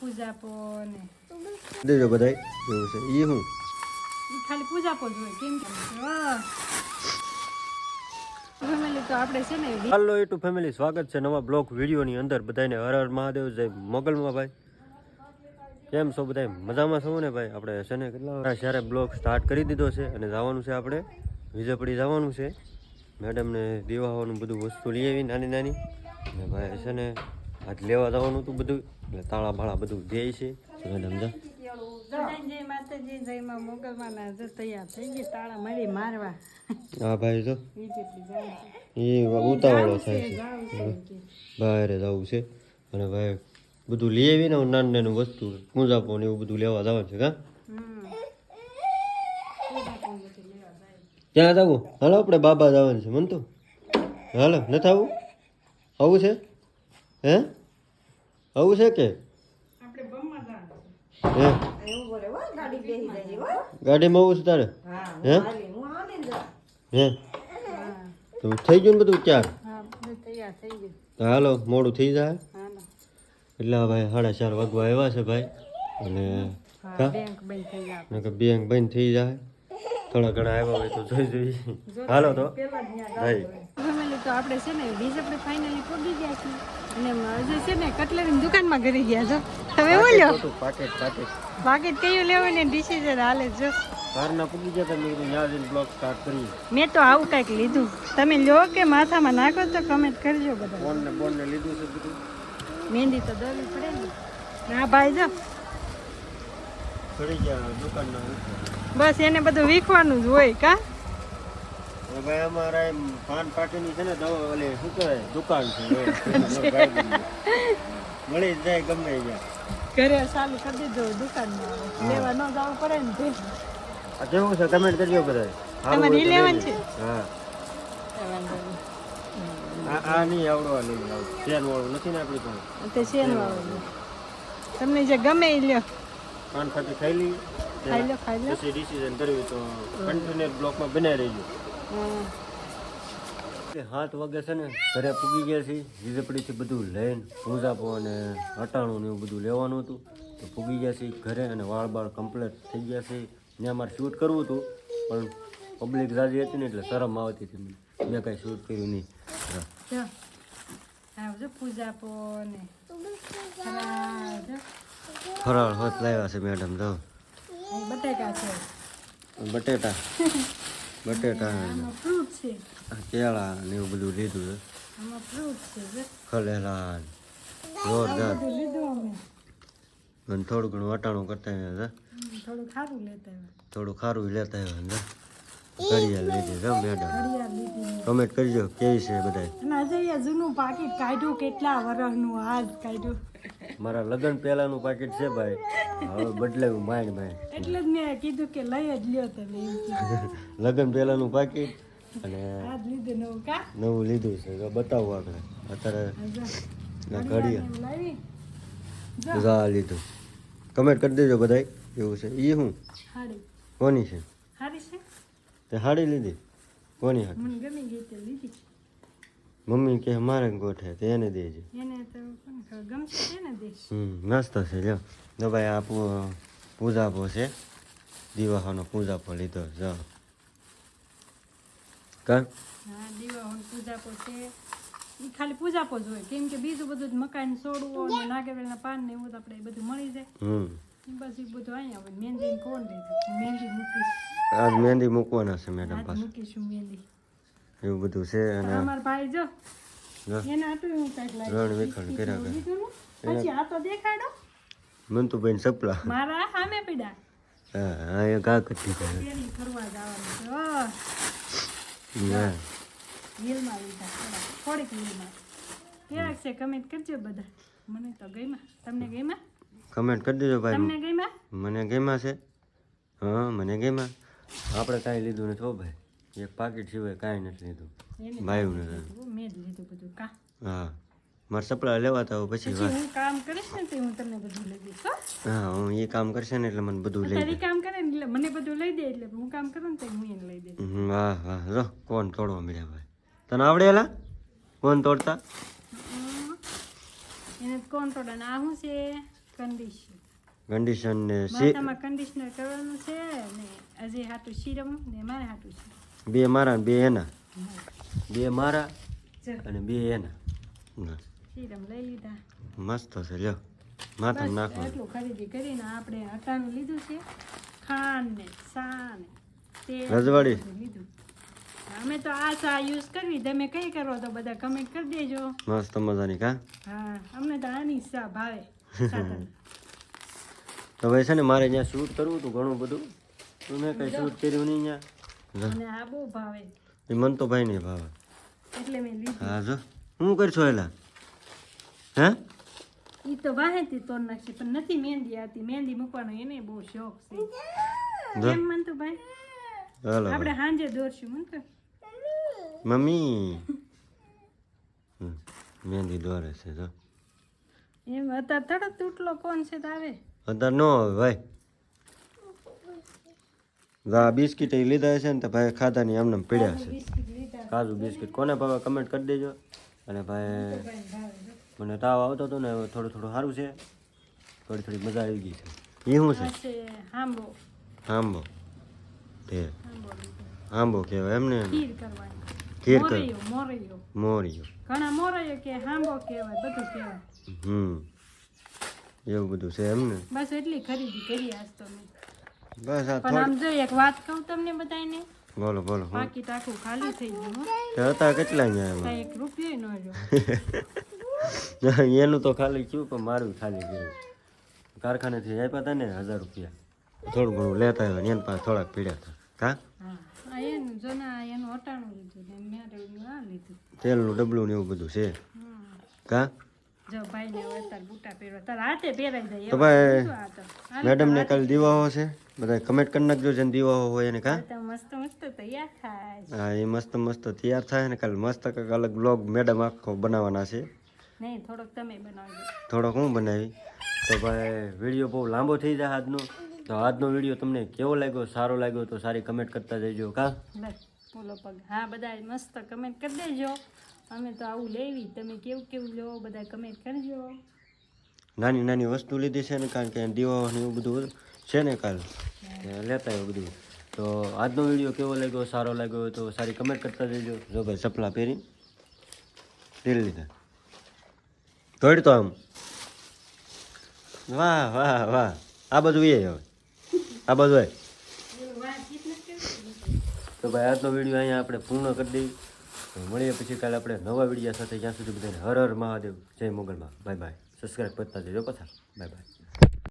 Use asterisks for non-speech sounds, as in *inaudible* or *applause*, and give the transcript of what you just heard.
પૂજા ને દેજો બધાય. એવું છે. ઈ હું? ખાલી પૂજા પો જ હોય કેમ કે? હાલો યુટ્યુબ ફેમિલી સ્વાગત છે નવા બ્લોક વિડીયોની અંદર. બધાને હર હર મહાદેવ જય મોગલમાં ભાઈ. કેમ છો બધા મજામાં છો ને ભાઈ? આપણે છે ને કેટલા જ્યારે બ્લોગ સ્ટાર્ટ કરી દીધો છે અને જવાનું છે આપણે વિજયપડી જવાનું છે. મેડમને દેવાવાનું બધું વસ્તુ લઈ આવી નાની નાની. અને ભાઈ છે ને આજ લેવા જવાનું હતું બધું. એટલે તાળા ભાળા બધું દે છે. મેડમ જા જો હા ભાઈ જો. એ ઉતાવળો થાય છે બહાર જવું છે. અને ભાઈ બધું લઈ આવીને નાનું નાનું વસ્તુ પૂજાપો ને એવું બધું લેવા જવાનું છે કા. ક્યાં જવું? હાલો આપણે બાબા જવાનું છે મન તો. હાલો નથી આવું? આવું છે? હે? આવું છે કે? આપણે બમમાં હે? ગાડીમાં આવું છે તારે? હે હે તો થઈ ગયું ને બધું ચાર? હા બધું તૈયાર થઈ ગયું. તો હાલો મોડું થઈ જાય. હા એટલે ભાઈ સાડા ચાર વાગવા આવ્યા છે ભાઈ. અને હા બેંક બંધ થઈ ગયા નકર બેંક બંધ થઈ જાય. થોડા ઘણા આવ્યા હોય તો જોઈ જોઈ. હાલો તો. ભાઈ. તો આપણે છે ને વીજ આપણે ફાઇનલી પહોંચી ગયા છીએ. અને હજુ છે ને કટલેરી દુકાનમાં કરી ગયા છો. તમે બોલ્યો પાકેટ પાકેટ બાકી કયું લેવું ને ડિસિઝન હાલે જો બહારના પૂગી ગયા તમે ત્યાં જઈને બ્લોગ સ્ટાર્ટ કરી મેં તો આવું કાંઈક લીધું. તમે લો કે માથામાં નાખો તો કમેન્ટ કરજો બધા. ને બોન ને લીધું છે બધું. મહેંદી તો દોરવી પડે ને. હા ભાઈ જો. ચડી ગયા દુકાનના બસ એને બધું વીખવાનું જ હોય કા? ભાઈ અમારા એમ પાન પાટીની છે ને દવા ઓલી શું કહેવાય દુકાન છે. *laughs* મળી જાય ગમે ત્યાં. ઘરે ચાલુ કરી દીધું દુકાનમાં. લેવા ન જવું પડે ને તે. આ કેવું છે? કમેન્ટ કરજો બધા. તમારે લેવાનું છે? હા. ચેન વાળું નથી ને આપણી પાસે? તે ચેન વાળું તમને જે ગમે એ લ્યો. પાન પાટી ખાઈ લઈ ખાઈ લો ખાઈ લો. ડિસિઝન કર્યું તો કન્ટિન્યુઅસ બ્લોકમાં બનાવી રહેજો. હાથ વાગે છે ને ઘરે પૂગી ગયા છે ઝીઝપડીથી બધું લઈને પૂજાપો અને અટાણું ને એવું બધું લેવાનું હતું. તો પૂગી ગયા છે ઘરે અને વાળ બાળ કમ્પ્લીટ થઈ ગયા છે ત્યાં મારે શૂટ કરવું હતું પણ પબ્લિક જાજી હતી ને એટલે શરમ આવતી હતી મને. મેં કાંઈ શૂટ કર્યું નહીં. હા. પૂજા પો ને. ફરાળ હોત લાવ્યા છે મેડમ તો બટેકા છે. બટેટા. *laughs* બટેટા ફ્રૂટ છે. કેળા ને એવું બધું લીધું છે. આમાં ફ્રૂટ છે ખલેલા જોરદાર. અને થોડું ઘણું વટાણું કરતા આવ્યા થોડું ખારું લેતા આવ્યા થોડું ખારું લેતા આવ્યા છે ઘડિયાળ લીધી છે. મેડમ કમેન્ટ કરજો કેવી છે બધા જૂનું પાકીટ કાઢ્યું કેટલા વર્ષનું આજ કાઢ્યું. મારા લગ્ન પહેલાનું પાકીટ છે ભાઈ. હવે બદલાયું માઇન્ડ માઇન્ડ એટલે જ મેં કીધું કે લઈ જ લ્યો તમે લગ્ન પહેલાનું પાકીટ અને નવું કા? નવું લીધું છે. તો બતાવું આપણે અત્યારે ના ઘડિયાળ એવું જા. લીધું. કમેન્ટ કરી દેજો બધાય. એવું છે. એ શું? હાડી. કોની છે? તે હાડી લીધી? કોની હાડી મને ગમી ગઈ તે લીધી મમ્મી કે મારે ગોઠે તો એને દેજે. એને તો ગમશે એને દઈશ હમ મસ્ત છે લ્યો. તો ભાઈ આ પૂજા પૂજાપો છે. દિવાહાનો પૂજાપો લીધો જો. કા? પૂજાપો છે. ખાલી પૂજાપો જ હોય. કેમ કે બીજું બધું જ મકાન છોડવું ને પાન ને એવું તો આપણે બધું મળી જાય. હમ. બસ એ બધું અહીંયા હોય. મહેંદી કોણ લીધું? મહેંદી મૂકીશ. આજ મહેંદી મૂકવાના છે મેડમ પાસે મૂકીશું મહેંદી એવું બધું છે અને અમારા ભાઈ જો હું કંઈક રણ વેખણ કર્યા કરે. પછી આ તો દેખાડો. મંતુભાઈ સપલા. મારા સામે પીડા. હા હા એ કા કરી. દીધા ફરવા જવાનું છે ઓ હા. રીલમાં લીધા થોડીક રીલમાં કેવાક છે કમેન્ટ કરજો બધા. મને તો ગઈમાં તમને ગઈમાં કમેન્ટ કરી દેજો ભાઈ. તમને ગઈમાં મને ગેમાં છે. હા મને ગેમાં આપણે કાંઈ લીધું નથી ભાઈ. એક પાકીટ સિવાય કાંઈ નથી લીધું. ભાઈ મેં જ લીધું બધું. કા? હા. મારે સપલા લેવાતા હોય પછી હું કામ કરીશ ને તે હું તમને બધું લઈ દઈશ હા. હું એ કામ કરશે ને એટલે મને બધું લઈ તારી કામ કરે ને એટલે મને બધું લઈ દે એટલે હું કામ કરું ને તો હું એને લઈ દઈશ. હા હા જો કોણ તોડવા મળ્યા ભાઈ? તને આવડેલા કોણ તોડતા? એને કોણ તોડે? આ શું છે? કન્ડિશન કન્ડિશન ને કન્ડિશનર કરવાનું છે ને હજી હાટું સિરમ ને મારે હાટું છે. બે મારા ને બે એના. બે મારા અને બે એના. મસ્ત છે લ્યો. માથા નાખો. એટલું ખરીદી કરીને આપણે હટાણું લીધું છે. ખાંડ ને ને રજવાડી. અમે તો આ સા યુઝ કરવી. તમે કઈ કરો તો બધા કમેન્ટ કરી દેજો. મસ્ત મજાની કા? હા અમને તો આની સા ભાવે. *laughs* તો ભાઈ છે ને મારે ત્યાં શૂટ કરવું હતું ઘણું બધું. તો મેં કઈ શૂટ કર્યું નહીં ત્યાં. અને આ બહુ ભાવે. એ મન તો ભાઈ નહીં ભાવે. એટલે મેં લીધું. હા જો. હું કરશો એલા? હે? ઈ તો વાહેતી તોડ નાખશે પણ નથી મહેંદી આવતી. મહેંદી મૂકવાનો એને બહુ શોખ છે. એમ મન તો ભાઈ. હાલો. આપણે સાંજે દોરશું મન તો. મમ્મી. મહેંદી દોરે છે જો. એમ અત્યારે તડક તૂટલો કોણ છે તારે? અત્યારે નો આવે ભાઈ. આ બિસ્કિટ એ લીધા છે ને તો ભાઈ ખાધા ની આમને પીડ્યા છે. કાજુ બિસ્કિટ કોને ભાવે કમેન્ટ કરી દેજો. અને ભાઈ. મને તાવ આવતો હતો ને થોડું થોડું સારું છે. થોડી થોડી મજા આવી ગઈ છે. એ શું છે? હાંબો તે. હાંબો કહેવાય એમને ખીર મોરૈયો મોરિયો. ઘણા મોરિયો કે હાંબો કહેવાય બધું કહેવાય. હમ. એવું બધું છે એમને? બસ એટલી ખરીદી કરી આજ તો મેં. બસ આ પણ આમ જો એક વાત કહું તમને બધાને બોલો બોલો હું પાકીટ આખું ખાલી થઈ ગયું હો. હતા કેટલા અહીંયા એક રૂપિયો ન રહ્યો. *laughs* એનું તો ખાલી થયું પણ મારું ખાલી ગયું કારખાનેથી આપ્યા હતા ને હજાર રૂપિયા. થોડું ઘણું લેતા આવ્યા ને એના પાસે થોડાક પીડ્યા હતા. કા ને ને તેલનું ડબલું ને એવું બધું છે. કા? તો ભાઈ બધું આ મેડમને કાલે દીવાઓ છે? બધા કમેન્ટ કરી નાખજો જેને દીવાઓ હોય એને કા? મસ્ત મસ્ત તૈયાર થાય હા એ મસ્ત મસ્ત તૈયાર થાય ને કાલે મસ્ત કંઈક અલગ બ્લોગ મેડમ આખો બનાવવાના છે. નહીં થોડોક તમે બનાવજો. થોડોક હું બનાવી? તો ભાઈ વીડિયો બહુ લાંબો થઈ જાય આજનો. તો આજનો વીડિયો તમને કેવો લાગ્યો સારો લાગ્યો તો સારી કમેન્ટ કરતા જજો કા? બોલો પગ. હા બધા મસ્ત કમેન્ટ કરી દેજો. અમે તો આવું લેવી. તમે કેવું કેવું લો બધા કમેન્ટ કરજો. નાની નાની વસ્તુ લીધી છે ને કારણ કે દીવાઓ ને એવું બધું છે ને કાલ? લેતા આવ્યો બધું. તો આજનો વીડિયો કેવો લાગ્યો? સારો લાગ્યો તો સારી કમેન્ટ કરતા જજો જો ભાઈ સપલા પહેરી. પહેરી લીધા. દોડ તો આમ. વાહ વાહ વાહ. આ બધું એ હવે. આ બધું તો ભાઈ આજનો વીડિયો અહીંયા આપણે પૂર્ણ કરી દઈએ. મળીએ પછી કાલે આપણે નવા વિડીયા સાથે. જ્યાં સુધી બધાને હર હર મહાદેવ. જય મોગલમાં. Bye bye. સબસ્ક્રાઈબ કરતા જજો પાછા. Bye bye.